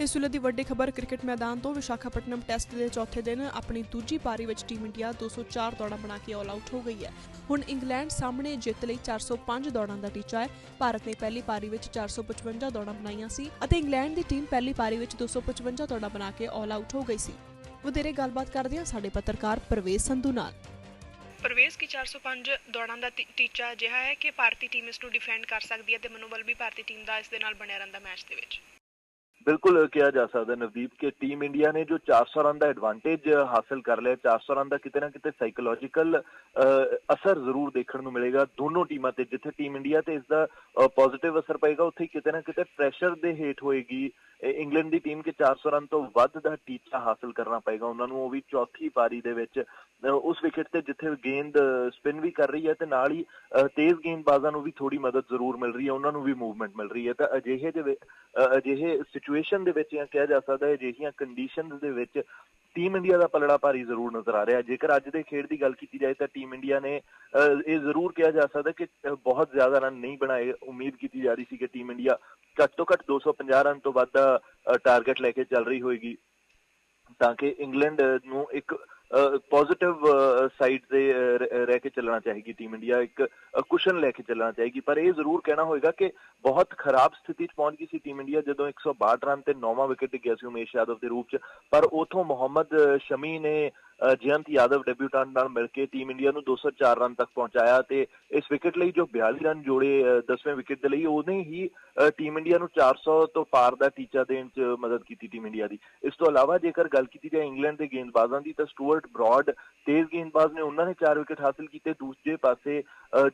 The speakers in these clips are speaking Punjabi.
ਇਸ ਵੇਲੇ ਦੀ ਵੱਡੀ ਖਬਰ ਕ੍ਰਿਕਟ ਮੈਦਾਨ ਤੋਂ, ਵਿਸ਼ਾਖਾਪਟਨਮ ਟੈਸਟ ਦੇ ਚੌਥੇ ਦਿਨ ਆਪਣੀ ਦੂਜੀ ਪਾਰੀ ਵਿੱਚ ਟੀਮ ਇੰਡੀਆ 204 ਦੌੜਾਂ ਬਣਾ ਕੇ ਆਲ ਆਊਟ ਹੋ ਗਈ ਹੈ। ਹੁਣ ਇੰਗਲੈਂਡ ਸਾਹਮਣੇ ਜਿੱਤ ਲਈ 405 ਦੌੜਾਂ ਦਾ ਟੀਚਾ ਹੈ। ਭਾਰਤ ਨੇ ਪਹਿਲੀ ਪਾਰੀ ਵਿੱਚ 455 ਦੌੜਾਂ ਬਣਾਈਆਂ ਸੀ ਅਤੇ ਇੰਗਲੈਂਡ ਦੀ ਟੀਮ ਪਹਿਲੀ ਪਾਰੀ ਵਿੱਚ 255 ਦੌੜਾਂ ਬਣਾ ਕੇ ਆਲ ਆਊਟ ਹੋ ਗਈ ਸੀ। ਵਧੇਰੇ ਗੱਲਬਾਤ ਕਰਦੇ ਹਾਂ ਸਾਡੇ ਪੱਤਰਕਾਰ ਪ੍ਰਵੇਸ਼ ਸੰਧੂ ਨਾਲ। ਪ੍ਰਵੇਸ਼ ਕੀ 405 ਦੌੜਾਂ ਦਾ ਟੀਚਾ ਅਜਿਹਾ ਹੈ ਕਿ ਭਾਰਤੀ ਟੀਮ ਇਸ ਨੂੰ ਡਿਫੈਂਡ ਕਰ ਸਕਦੀ ਹੈ ਤੇ ਮਨੋਬਲ ਵੀ ਭਾਰਤੀ ਟੀਮ ਦਾ ਇਸ ਦੇ ਨਾਲ ਬਣਿਆ ਰਹਿੰਦਾ ਮੈਚ ਦੇ ਵਿੱਚ। ਬਿਲਕੁਲ ਕਿਹਾ ਜਾ ਸਕਦਾ ਨਵਦੀਪ, ਕਿ ਟੀਮ ਇੰਡੀਆ ਨੇ ਜੋ 400 ਰਨ ਦਾ ਐਡਵਾਂਟੇਜ ਹਾਸਲ ਕਰ ਲਿਆ 400 ਰਨ ਦਾ ਕਿਤੇ ਨਾ ਕਿਤੇ ਸਾਈਕੋਲੋਜੀਕਲ ਅਸਰ ਜ਼ਰੂਰ ਦੇਖਣ ਨੂੰ ਮਿਲੇਗਾ ਦੋਨੋਂ ਟੀਮਾਂ ਤੇ, ਜਿੱਥੇ ਟੀਮ ਇੰਡੀਆ ਤੇ ਇਸ ਦਾ ਪੋਜ਼ਿਟਿਵ ਅਸਰ ਪਏਗਾ, ਉੱਥੇ ਕਿਤੇ ਨਾ ਕਿਤੇ ਪ੍ਰੈਸ਼ਰ ਦੇ ਹੇਠ ਹੋਏਗੀ ਇੰਗਲੈਂਡ ਦੀ ਟੀਮ ਕੇ 400 ਰਨ ਤੋਂ ਵੱਧ ਦਾ ਟੀਚਾ ਹਾਸਲ ਕਰਨਾ ਪਏਗਾ। ਉਹਨਾਂ ਨੂੰ ਉਹ ਵੀ ਚੌਥੀ ਪਾਰੀ ਦੇ ਵਿੱਚ ਉਸ ਵਿਕਟ ਤੇ ਜਿੱਥੇ ਗੇਂਦ ਸਪਿਨ ਵੀ ਕਰ ਰਹੀ ਹੈ ਤੇ ਨਾਲ ਹੀ ਅ, ਤੇਜ਼ ਗੇਂਦਬਾਜ਼ਾਂ ਨੂੰ ਵੀ ਥੋੜੀ ਮਦਦ ਜ਼ਰੂਰ ਮਿਲ ਰਹੀ ਹੈ। ਉਹਨਾਂ ਨੂੰ ਵੀ ਮੂਵਮੈਂਟ ਮਿਲ ਰਹੀ ਹੈ। ਤਾਂ ਅਜਿਹੇ ਦੇ ਅਜਿਹੇ ਸਿਚੁਏਸ਼ਨ ਦੇ ਵਿੱਚ ਜਾਂ ਕਿਹਾ ਜਾ ਸਕਦਾ ਹੈ ਅਜਿਹੀਆਂ ਕੰਡੀਸ਼ਨਸ ਦੇ ਵਿੱਚ ਟੀਮ ਇੰਡੀਆ ਦਾ ਪਲੜਾ ਭਾਰੀ ਜ਼ਰੂਰ ਨਜ਼ਰ ਆ ਰਿਹਾ। ਜੇਕਰ ਅੱਜ ਦੇ ਖੇਡ ਦੀ ਗੱਲ ਕੀਤੀ ਜਾਏ ਤਾਂ ਟੀਮ ਇੰਡੀਆ ਨੇ ਅ, ਇਹ ਜ਼ਰੂਰ ਕਿਹਾ ਜਾ ਸਕਦਾ ਕਿ ਬਹੁਤ ਜ਼ਿਆਦਾ ਰਨ ਨਹੀਂ ਬਣਾਏ। ਉਮੀਦ ਕੀਤੀ ਜਾ ਰਹੀ ਸੀ ਕਿ ਟੀਮ ਇੰਡੀਆ ਘੱਟ ਤੋਂ ਘੱਟ 250 ਰਨ ਤੋਂ ਵੱਧ ਟਾਰਗੇਟ ਲੈ ਕੇ ਚੱਲ ਰਹੀ ਹੋਏਗੀ। ਤਾਂ ਕਿ ਇੰਗਲੈਂਡ ਨੂੰ ਇੱਕ ਪੋਜ਼ਿਟਿਵ ਸਾਈਡ ਤੇ ਰਹਿ ਕੇ ਚੱਲਣਾ ਚਾਹੀਗੀ ਟੀਮ ਇੰਡੀਆ ਇੱਕ ਕੁਸ਼ਨ ਲੈ ਕੇ ਚੱਲਣਾ ਚਾਹੇਗੀ। ਪਰ ਇਹ ਜ਼ਰੂਰ ਕਹਿਣਾ ਹੋਏਗਾ ਕਿ ਬਹੁਤ ਖਰਾਬ ਸਥਿਤੀ 'ਚ ਪਹੁੰਚ ਗਈ ਸੀ ਟੀਮ ਇੰਡੀਆ ਜਦੋਂ 162 ਰਨ ਤੇ 9ਵਾਂ ਵਿਕਟ ਗਿਆ ਸੀ ਉਮੇਸ਼ ਯਾਦਵ ਦੇ ਰੂਪ 'ਚ। ਪਰ ਉਥੋਂ ਮੁਹੰਮਦ ਸ਼ਮੀ ਨੇ ਜਯੰਤ ਯਾਦਵ ਡੈਬਿਊਟੈਂਟ ਨਾਲ ਮਿਲ ਕੇ ਟੀਮ ਇੰਡੀਆ ਨੂੰ 204 ਰਨ ਤੱਕ ਪਹੁੰਚਾਇਆ ਤੇ ਇਸ ਵਿਕਟ ਲਈ ਜੋ 42 ਰਨ ਜੋੜੇ 10ਵੇਂ ਵਿਕਟ ਦੇ ਲਈ, ਉਹਨੇ ਹੀ ਟੀਮ ਇੰਡੀਆ ਨੂੰ 400 ਤੋਂ ਪਾਰ ਦਾ ਟੀਚਾ ਦੇਣ 'ਚ ਮਦਦ ਕੀਤੀ ਟੀਮ ਇੰਡੀਆ ਦੀ। ਇਸ ਤੋਂ ਇਲਾਵਾ ਜੇਕਰ ਗੱਲ ਕੀਤੀ ਜਾਏ ਇੰਗਲੈਂਡ ਦੇ ਗੇਂਦਬਾਜ਼ਾਂ ਦੀ, ਤਾਂ ਸਟੂਅਰਟ ਬ੍ਰੌਡ ਤੇਜ਼ ਗੇਂਦਬਾਜ਼ ਨੇ ਉਹਨਾਂ ਨੇ 4 ਵਿਕਟ ਹਾਸਲ ਕੀਤੇ। ਦੂਜੇ ਪਾਸੇ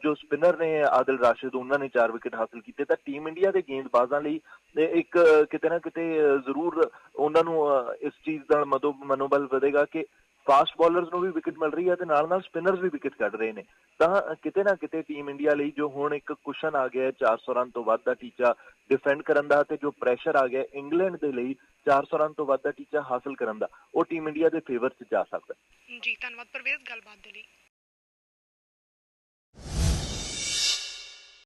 ਜੋ ਸਪਿਨਰ ਨੇ ਆਦਿਲ ਰਾਸ਼ਿਦ, ਉਹਨਾਂ ਨੇ 4 ਵਿਕਟ ਹਾਸਲ ਕੀਤੇ। ਤਾਂ ਟੀਮ ਇੰਡੀਆ ਦੇ ਗੇਂਦਬਾਜ਼ਾਂ ਲਈ ਇੱਕ, ਕਿਤੇ ਨਾ ਕਿਤੇ ਜ਼ਰੂਰ ਉਹਨਾਂ ਨੂੰ ਇਸ ਚੀਜ਼ ਦਾ ਮਦੋ, ਮਨੋਬਲ ਵਧੇਗਾ ਕਿ ਫਾਸਟ ਬਾਲਰਸ ਨੂੰ ਵੀ ਵਿਕਟ ਮਿਲ ਰਹੀ ਹੈ ਤੇ ਨਾਲ ਨਾਲ ਸਪਿਨਰਸ ਵੀ ਵਿਕਟ ਕੱਢ ਰਹੇ ਨੇ। ਤਾਂ ਕਿਤੇ ਨਾ ਕਿਤੇ ਟੀਮ ਇੰਡੀਆ ਲਈ ਜੋ ਹੁਣ ਇੱਕ ਕੁਸ਼ਨ ਆ ਗਿਆ ਹੈ 400 ਰਨ ਤੋਂ ਵੱਧ ਦਾ ਟੀਚਾ ਡਿਫੈਂਡ ਕਰਨ ਦਾ ਤੇ ਜੋ ਪ੍ਰੈਸ਼ਰ ਆ ਗਿਆ ਇੰਗਲੈਂਡ ਦੇ ਲਈ 400 ਰਨ ਤੋਂ ਵੱਧ ਦਾ ਟੀਚਾ ਹਾਸਲ ਕਰਨ ਦਾ, ਉਹ ਟੀਮ ਇੰਡੀਆ ਦੇ ਫੇਵਰ 'ਚ ਜਾ ਸਕਦਾ ਜੀ, ਧੰਨਵਾਦ ਪ੍ਰਵੇਸ਼ ਗੱਲਬਾਤ ਦੇ ਲਈ।